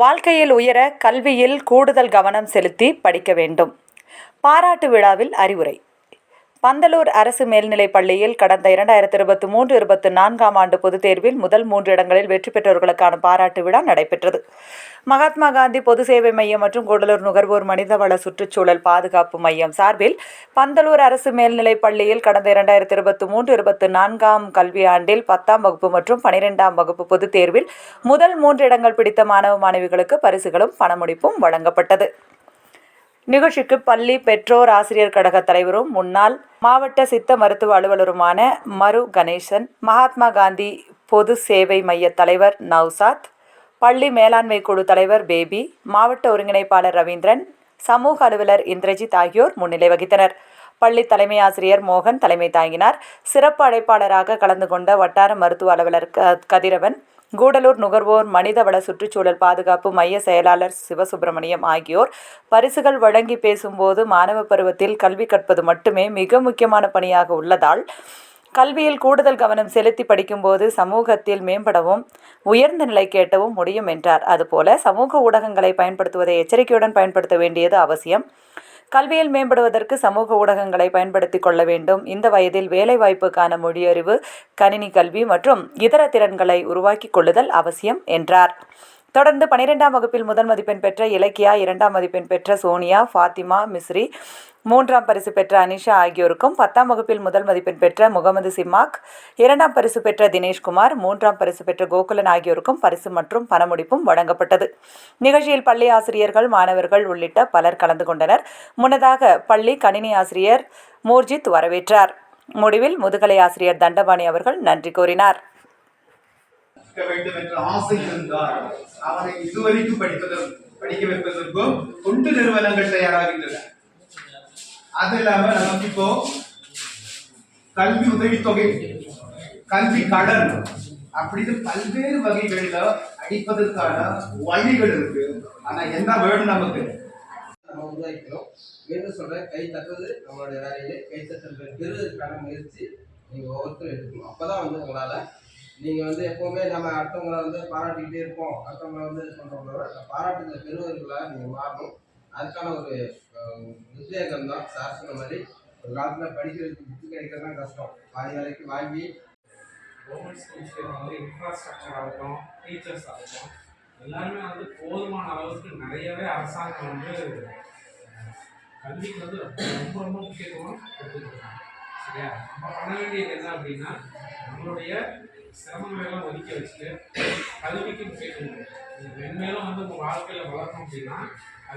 வாழ்க்கையில் உயர கல்வியில் கூடுதல் கவனம் செலுத்தி படிக்க வேண்டும். பாராட்டு விழாவில் அறிவுரை. பந்தலூர் அரசு மேல்நிலைப் பள்ளியில் கடந்த இரண்டாயிரத்தி இருபத்தி மூன்று இருபத்தி நான்காம் ஆண்டு பொதுத் தேர்வில் முதல் மூன்று இடங்களில் வெற்றி பெற்றவர்களுக்கான பாராட்டு விழா நடைபெற்றது. மகாத்மா காந்தி பொது சேவை மையம் மற்றும் கூடலூர் நுகர்வோர் மனிதவள சுற்றுச்சூழல் பாதுகாப்பு மையம் சார்பில் பந்தலூர் அரசு மேல்நிலைப் பள்ளியில் கடந்த இரண்டாயிரத்தி இருபத்தி மூன்று இருபத்தி நான்காம் கல்வியாண்டில் பத்தாம் வகுப்பு மற்றும் பனிரெண்டாம் வகுப்பு பொதுத் தேர்வில் முதல் மூன்று இடங்கள் பிடித்த மாணவ மாணவிகளுக்கு பரிசுகளும் பணமுடிப்பும் வழங்கப்பட்டது. நிகழ்ச்சிக்கு பள்ளி பெற்றோர் ஆசிரியர் கழக தலைவரும் முன்னாள் மாவட்ட சித்த மருத்துவ அலுவலருமான மரு கணேசன் மகாத்மா காந்தி பொது சேவை மைய தலைவர் நவ்சாத் பள்ளி மேலாண்மை குழு தலைவர் பேபி மாவட்ட ஒருங்கிணைப்பாளர் ரவீந்திரன் சமூக அலுவலர் இந்திரஜித் ஆகியோர் முன்னிலை வகித்தனர். பள்ளி தலைமை ஆசிரியர் மோகன் தலைமை தாங்கினார். சிறப்பு அழைப்பாளராக கலந்து கொண்ட வட்டார மருத்துவ அலுவலர் க- கதிரவன் கூடலூர் நுகர்வோர் மனிதவள சுற்றுச்சூழல் பாதுகாப்பு மைய செயலாளர் சிவசுப்பிரமணியம் ஆகியோர். பரிசுகள் வழங்கி பேசும்போது மாணவ பருவத்தில் கல்வி கற்பது மட்டுமே மிக முக்கியமான பணியாக உள்ளதால் கல்வியில் கூடுதல் கவனம் செலுத்தி படிக்கும்போது சமூகத்தில் மேம்படவும் உயர்ந்த நிலை கேட்டவும் முடியும் என்றார். அதுபோல சமூக ஊடகங்களை பயன்படுத்துவதை எச்சரிக்கையுடன் பயன்படுத்த வேண்டியது அவசியம். கல்வியில் மேம்படுவதற்கு சமூக ஊடகங்களை பயன்படுத்திக் கொள்ள வேண்டும். இந்த வயதில் வேலைவாய்ப்புக்கான மொழியறிவு கணினி கல்வி மற்றும் இதர திறன்களை உருவாக்கி கொள்ளுதல் அவசியம் என்றார். தொடர்ந்து பனிரெண்டாம் வகுப்பில் முதல் மதிப்பெண் பெற்ற இலக்கியா இரண்டாம் மதிப்பெண் பெற்ற சோனியா ஃபாத்திமா மிஸ்ரி மூன்றாம் பரிசு பெற்ற அனிஷா ஆகியோருக்கும் பத்தாம் வகுப்பில் முதல் மதிப்பெண் பெற்ற முகமது சிம்மாக் இரண்டாம் பரிசு பெற்ற தினேஷ்குமார் மூன்றாம் பரிசு பெற்ற கோகுலன் ஆகியோருக்கும் பரிசு மற்றும் பணமுடிப்பும் வழங்கப்பட்டது. நிகழ்ச்சியில் பள்ளி ஆசிரியர்கள் மாணவர்கள் உள்ளிட்ட பலர் கலந்து கொண்டனர். முன்னதாக பள்ளி கணினி ஆசிரியர் மூர்ஜித் வரவேற்றார். முடிவில் முதுகலை ஆசிரியர் தண்டபாணி அவர்கள் நன்றி கூறினார். படிக்க வேண்டும் என்ற ஆசை இருந்தால் அவனை இதுவரைக்கும் படிப்பதற்கு படிக்க வைப்பதற்கும் தொண்டு நிறுவனங்கள் தயாராகின்றன. அது இல்லாம நமக்கு இப்போ கல்வி உதவித்தொகை கல்வி கடன் அப்படின்னு பல்வேறு வகைகளில அடிப்பதற்கான வழிகள் இருக்கு. ஆனா என்ன வேணும் நமக்கு? நம்ம உருவாக்கணும் மீண்டும் சொல்றேன் கை தட்டுறது நம்மளுடைய வேலையிலே கை தட்டுறது பெறுவதற்கான முயற்சி நீங்க ஒவ்வொருத்தரும் எடுக்கணும். அப்பதான் வந்து உங்களால நீங்கள் வந்து எப்போவுமே நம்ம அடுத்தவங்களை வந்து பாராட்டிக்கிட்டே இருப்போம். அடுத்தவங்களை வந்து சொல்கிறவங்களோட பாராட்டுகளை பெறுவர்களாக நீங்கள் மாறணும். அதுக்கான ஒரு உத்வேகம் தான் சார் சொன்ன மாதிரி. ஒரு காலத்தில் படிக்கிறதுக்கு புக்கு கிடைக்கிறது தான் கஷ்டம். பாதி வேலைக்கு வாங்கி கவர்மெண்ட் விஷயம் வந்து இன்ஃப்ராஸ்ட்ரக்சர் ஆகட்டும் டீச்சர்ஸ் ஆகட்டும் எல்லாருமே வந்து போதுமான அளவுக்கு நிறையவே அரசாங்கம் வந்து கல்விக்கு வந்து ரொம்ப ரொம்ப முக்கியத்துவம் கொடுத்துருக்காங்க சரியா நம்ம பண்ண வேண்டியது என்ன அப்படின்னா நம்மளுடைய சிரமங்களை எல்லாம் ஒதுக்கி வச்சுட்டு கல்விக்கு முக்கியத்துவம் மென்மேலும் வந்து உங்கள் வாழ்க்கையில் வளரணும் அப்படின்னா